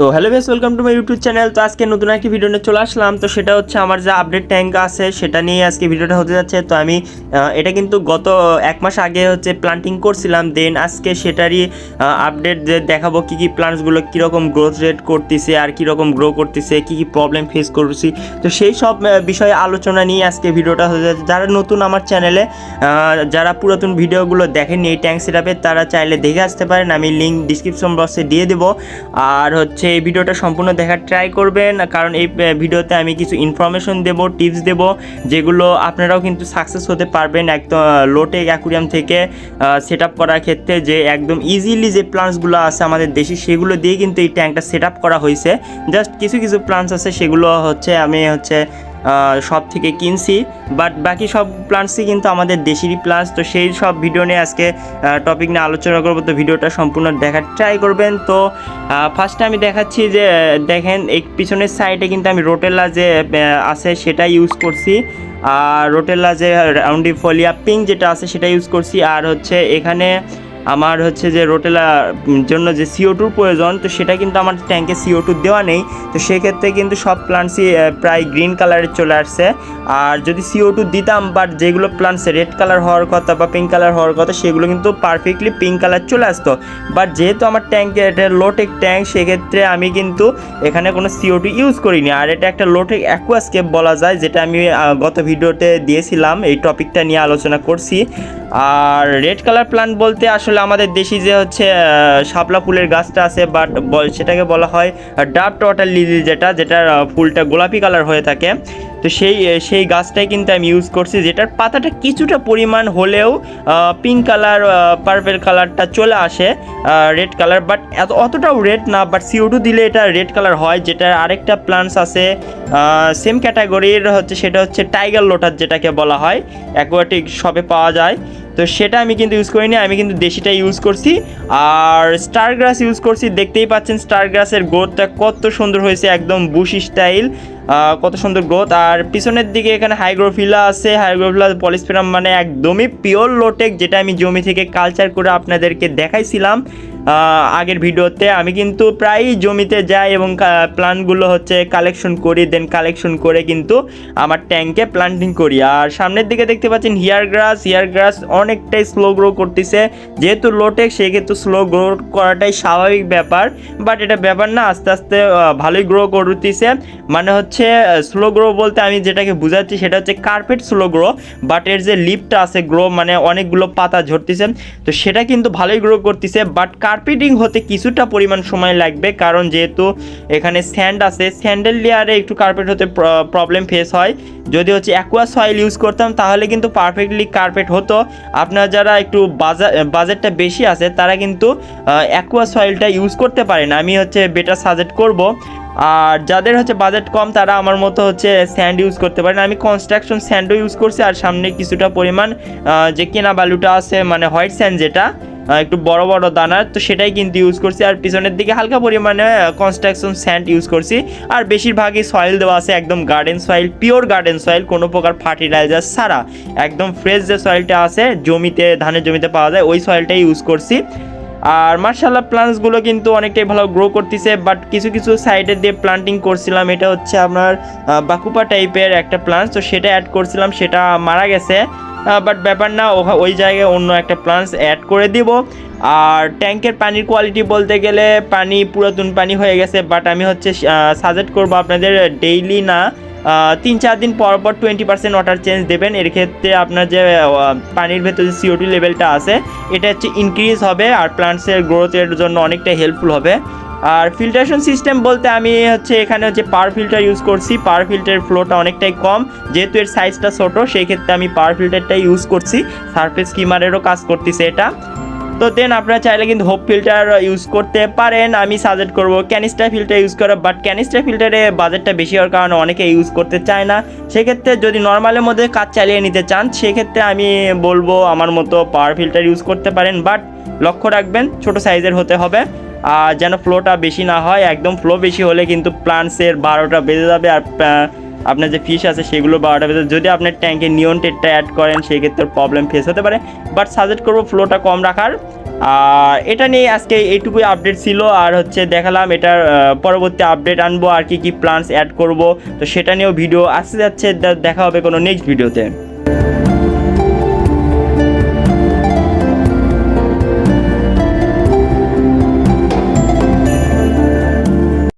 তো hello base welcome to my YouTube channel তো আজকে নতুন একটি ভিডিও নিয়ে চলে আসলাম। তো সেটা হচ্ছে আমার যে আপডেট ট্যাঙ্ক আছে, সেটা নিয়ে আজকে ভিডিওটা হতে যাচ্ছে। তো আমি এটা কিন্তু গত এক মাস আগে হচ্ছে প্লান্টিং করছিলাম। দেন আজকে সেটারই আপডেট দেখাবো কী কী প্লান্টসগুলো কীরকম গ্রোথ রেট করতেছে, আর কীরকম গ্রো করতেছে, কী কী প্রবলেম ফেস করছি তো সেই সব বিষয়ে আলোচনা নিয়ে আজকে ভিডিওটা হতে যাচ্ছে। যারা নতুন আমার চ্যানেলে যারা পুরাতন ভিডিওগুলো দেখেননি, এই ট্যাঙ্ক সেটআপের তারা চাইলে দেখে আসতে পারেন। আমি লিঙ্ক ডিসক্রিপশন বক্সে দিয়ে দেবো। আর হচ্ছে এই ভিডিওটা সম্পূর্ণ দেখার ট্রাই করবেন। কারণ এই ভিডিওতে আমি কিছু ইনফরমেশন দেব টিপস দেব, যেগুলো আপনারাও কিন্তু সাকসেস হতে পারবেন একদম লোটেক অ্যাকুরিয়াম থেকে সেট আপ করার ক্ষেত্রে যে একদম ইজিলি যে প্লান্টসগুলো আছে আমাদের দেশে, সেগুলো দিয়ে কিন্তু এই ট্যাঙ্কটা সেট আপ করা হয়েছে। জাস্ট কিছু কিছু প্লান্টস আছে, সেগুলো হচ্ছে আমি হচ্ছে সব থেকে কিনছি। বাট বাকি সব প্লান্টসই কিন্তু আমাদের দেশেরই প্লান্টস তো সেই সব ভিডিও নিয়ে আজকে টপিক নিয়ে আলোচনা করব। তো ভিডিওটা সম্পূর্ণ দেখার ট্রাই করবেন। তো ফার্স্টে আমি দেখাচ্ছি যে, দেখেন, এই পিছনের সাইডে কিন্তু আমি রোটেলা যে আছে সেটা ইউজ করছি। আর রোটেলা যে রাউন্ডি ফলিয়া পিঙ্ক যেটা আছে সেটা ইউজ করছি। আর হচ্ছে এখানে আমার হচ্ছে যে রোটেলা উম, জন্য যে সিও টুর প্রয়োজন তো সেটা কিন্তু আমার ট্যাঙ্কে সিও টু দেওয়া নেই। তো সেক্ষেত্রে কিন্তু সব প্লান্টসই প্রায় গ্রিন কালারে চলে আসছে। আর যদি সিও টু দিতাম বাট যেগুলো প্লান্টস রেড কালার হওয়ার কথা বা পিঙ্ক কালার হওয়ার কথা সেগুলো কিন্তু পারফেক্টলি পিঙ্ক কালার চলে আসতো। বাট যেহেতু আমার ট্যাঙ্কে এটা লোটেক ট্যাঙ্ক সেক্ষেত্রে আমি কিন্তু এখানে কোনো সিও টু ইউজ করিনি। আর এটা একটা লোটেক অ্যাকুয়াস্কেপ বলা যায় যেটা আমি গত ভিডিওতে দিয়েছিলাম। এই টপিকটা নিয়ে আলোচনা করছি। আর রেড কালার প্লান্ট বলতে আসলে আমাদের দেশি যে হচ্ছে শাপলা ফুলের গাছটা আছে বাট সেটাকে বলা হয় ডার্ক ওয়াটার লিলি যেটা, যেটার ফুলটা গোলাপি কালার হয়ে থাকে। তো সেই সেই গাছটাই কিন্তু আমি ইউজ করছি, যেটার পাতাটা কিছুটা পরিমাণ হলেও পিঙ্ক কালার পার্পেল কালারটা চলে আসে রেড কালার বাট এত, অতটাও রেড না বাট সিও টু দিলে এটা রেড কালার হয়, যেটার আরেকটা প্লান্টস আছে সেম ক্যাটাগরির হচ্ছে, সেটা হচ্ছে টাইগার লোটাস যেটাকে বলা হয় অ্যাকোয়াটিক শপে পাওয়া যায়, তো সেটা আমি কিন্তু ইউজ করিনি, আমি কিন্তু দেশিটা ইউজ করছি, আর স্টার গ্রাস ইউজ করছি, দেখতেই পাচ্ছেন স্টার গ্রাসের গ্রোথটা কত সুন্দর হয়েছে, একদম বুশি স্টাইল কত সুন্দর গ্রোথ আর পিছনের দিকে এখানে হাইগ্রোফিলা আছে। হাইগ্রোফিলা পলিসপেরাম মানে একদমই পিওর লোটেক যেটা আমি জমি থেকে কালচার করে আপনাদেরকে দেখাইছিলাম। আগের ভিডিওতে আমি কিন্তু প্রায়ই জমিতে যাই এবং প্লান্টগুলো হচ্ছে কালেকশন করি দেন কালেকশন করে কিন্তু আমার ট্যাঙ্কে প্লান্টিং করি। আর সামনের দিকে দেখতে পাচ্ছেন হিয়ার গ্রাস হিয়ার গ্রাস অনেকটাই স্লো গ্রো করতেছে। যেহেতু লোটেক সেক্ষেত্রে স্লো গ্রো করাটাই স্বাভাবিক ব্যাপার বাট এটা ব্যাপার না, আস্তে আস্তে ভালোই গ্রো করতেছে। মানে হচ্ছে স্লো গ্রো বলতে আমি যেটাকে বুঝাচ্ছি সেটা হচ্ছে কার্পেট স্লো গ্রো বাট এর যে লিপটা আছে গ্রো মানে অনেকগুলো পাতা ঝরতেছে। তো সেটা কিন্তু ভালোই গ্রো করতেছে বাট কার্পেটিং হতে কিছুটা পরিমাণ সময় লাগবে, কারণ যেহেতু এখানে স্যান্ড আছে স্যান্ডেল লেয়ারে একটু কার্পেট হতে প্রবলেম ফেস হয়। যদি হচ্ছে অ্যাকোয়া সয়েল ইউজ করতাম, তাহলে কিন্তু পারফেক্টলি কার্পেট হতো। আপনারা যারা একটু বাজার বাজেটটা বেশি আছে, তারা কিন্তু অ্যাকোয়া সয়েলটা ইউজ করতে পারেন আমি হচ্ছে বেটার সাজেস্ট করব। আর যাদের হচ্ছে বাজেট কম, তারা আমার মতো হচ্ছে স্যান্ড ইউজ করতে পারেন আমি কনস্ট্রাকশন স্যান্ডও ইউজ করছি, আর সামনে কিছুটা পরিমাণ যে কেনা বালুটা আছে মানে হোয়াইট স্যান্ড যেটা একটু বড় বড় দানার, তো সেটাই কিন্তু ইউজ করছি। আর পিছনের দিকে হালকা পরিমাণে কনস্ট্রাকশন স্যান্ড ইউজ করছি। আর বেশিরভাগই সয়েল দেওয়া আছে একদম garden soil pure garden soil কোনো প্রকার ফার্টিলাইজার ছাড়া। একদম ফ্রেশ যে সয়েলটা আছে, জমিতে, ধানের জমিতে পাওয়া যায়, ওই সয়েলটাই ইউজ করছি। আর মার্শাল্লাহ প্লান্টসগুলো কিন্তু অনেকটাই ভালো গ্রো করতেছে বাট কিছু কিছু সাইডে দিয়ে প্লান্টিং করছিলাম, এটা হচ্ছে আপনার বাকুপা টাইপের একটা প্লান্টস তো সেটা অ্যাড করছিলাম, সেটা মারা গেছে। বাট ব্যাপার না ওই জায়গায় অন্য একটা প্লান্টস অ্যাড করে দিব। আর ট্যাঙ্কের পানির কোয়ালিটি বলতে গেলে পানি, পুরাতন পানি হয়ে গেছে বাট আমি হচ্ছে সাজেস্ট করব আপনাদের ডেইলি না তিন চার দিন পর পর টোয়েন্টি পার্সেন্ট ওয়াটার চেঞ্জ দেবেন। এর ক্ষেত্রে আপনার যে পানির ভেতরে যে সিওটি লেভেলটা আছে, এটা হচ্ছে ইনক্রিজ হবে, আর প্লান্টসের গ্রোথের জন্য অনেকটা হেল্পফুল হবে। আর ফিল্টারেশন সিস্টেম বলতে আমি হচ্ছে এখানে হচ্ছে পাওয়ার ফিল্টার ইউজ করছি। পাওয়ার ফিল্টারের ফ্লোটা অনেকটাই কম। যেহেতু এর সাইজটা ছোটো, সেই ক্ষেত্রে আমি পাওয়ার ফিল্টারটাই ইউজ করছি। সারফেস স্কিমারেরও কাজ করতেছে এটা। তো দেন আপনারা চাইলে কিন্তু হোপ ফিল্টার ইউজ করতে পারেন। আমি সাজেস্ট করব ক্যানিস্টার ফিল্টার ইউজ করা। বাট ক্যানিস্টার ফিল্টারে বাজেটটা বেশি হওয়ার কারণে অনেকে ইউজ করতে চায় না। সেক্ষেত্রে যদি নর্মালের মধ্যে কাজ চালিয়ে নিতে চান, সেক্ষেত্রে আমি বলব আমার মতো পাওয়ার ফিল্টার ইউজ করতে পারেন। বাট লক্ষ্য রাখবেন, ছোট সাইজের হতে হবে। যেন ফ্লোটা বেশি না হয়, একদম ফ্লো বেশি হলে কিন্তু প্লান্টসের বারোটা বেজে যাবে আর আপনার যে ফিশ আছে সেগুলো বারোটা বেজে যদি আপনার ট্যাঙ্কে নিয়ন টেটটা অ্যাড করেন সেই ক্ষেত্রে প্রবলেম ফেস হতে পারে। বাট সাজেস্ট করব ফ্লোটা কম রাখার। আর এটা নিয়ে আজকে এইটুকুই আপডেট ছিল। আর হচ্ছে দেখালাম এটার পরবর্তী আপডেট আনব আর কি কি প্ল্যানস অ্যাড করব। তো সেটা নিয়েও ভিডিও আসতে যাচ্ছে। দেখা হবে কোনো নেক্সট ভিডিওতে